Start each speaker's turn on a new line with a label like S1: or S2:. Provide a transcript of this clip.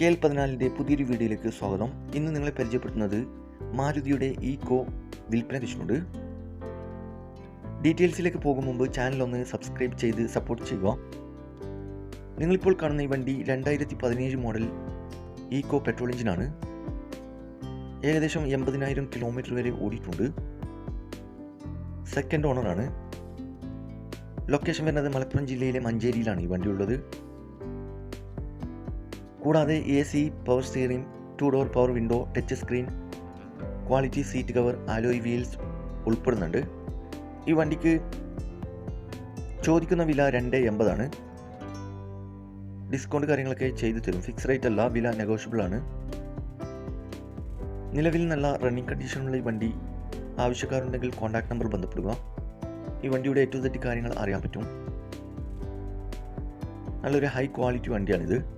S1: K L പതിനാലിന്റെ പുതിയൊരു വീഡിയോയിലേക്ക് സ്വാഗതം. ഇന്ന് നിങ്ങളെ പരിചയപ്പെടുത്തുന്നത് മാരുതിയുടെ ഈക്കോ വിൽപ്പന വെച്ചിട്ടുണ്ട് ഡീറ്റെയിൽസിലേക്ക് പോകും മുമ്പ് ചാനൽ ഒന്ന് സബ്സ്ക്രൈബ് ചെയ്ത് സപ്പോർട്ട് ചെയ്യുക. നിങ്ങളിപ്പോൾ കാണുന്ന ഈ വണ്ടി രണ്ടായിരത്തി പതിനേഴ് മോഡൽ ഈക്കോ പെട്രോൾ എഞ്ചിനാണ്. ഏകദേശം എൺപതിനായിരം കിലോമീറ്റർ വരെ ഓടിയിട്ടുണ്ട്. സെക്കൻഡ് ഓണറാണ്. ലൊക്കേഷൻ വരുന്നത് മലപ്പുറം ജില്ലയിലെ മഞ്ചേരിയിലാണ് ഈ വണ്ടി ഉള്ളത്. കൂടാതെ A C power steering two door power window touch screen quality seat cover alloy wheels ഉൾപ്പെടുന്നുണ്ട്. ഈ വണ്ടിക്ക് ചോദിക്കുന്ന വില രണ്ട് എൺപതാണ്. ഡിസ്കൗണ്ട് കാര്യങ്ങളൊക്കെ ചെയ്തു തരും. ഫിക്സ് റേറ്റ് അല്ല വില നെഗോഷ്യബിൾ ആണ്. നിലവിൽ നല്ല റണ്ണിങ് കണ്ടീഷനുള്ള ഈ വണ്ടി ആവശ്യക്കാരുണ്ടെങ്കിൽ കോൺടാക്ട് നമ്പർ ബന്ധപ്പെടുക. ഈ വണ്ടിയുടെ ഏറ്റവും തെറ്റി കാര്യങ്ങൾ അറിയാൻ പറ്റും. നല്ലൊരു ഹൈ ക്വാളിറ്റി വണ്ടിയാണിത്.